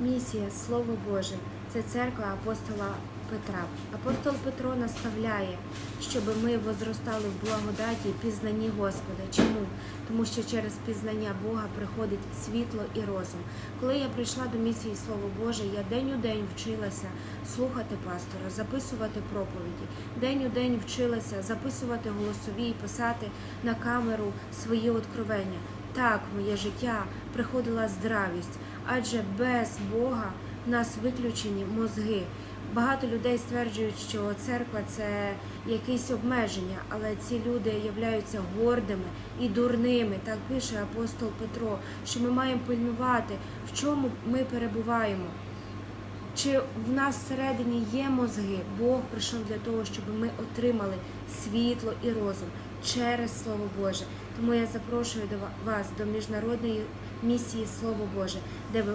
Місія, Слово Боже, це церква апостола Петра. Апостол Петро наставляє, щоб ми возростали в благодаті і пізнанні Господа. Чому? Тому що через пізнання Бога приходить світло і розум. Коли я прийшла до місії Слово Боже, я день у день вчилася слухати пастора, записувати проповіді. День у день вчилася записувати голосові і писати на камеру свої откровення. Так, в моє життя приходила здравість, адже без Бога в нас виключені мозги. Багато людей стверджують, що церква це якісь обмеження, але ці люди являються гордими і дурними. Так пише апостол Петро, що ми маємо пильнувати, в чому ми перебуваємо. Чи в нас всередині є мозги? Бог прийшов для того, щоб ми отримали світло і розум через Слово Боже. Тому я запрошую до вас до міжнародної місії Слово Боже, де ви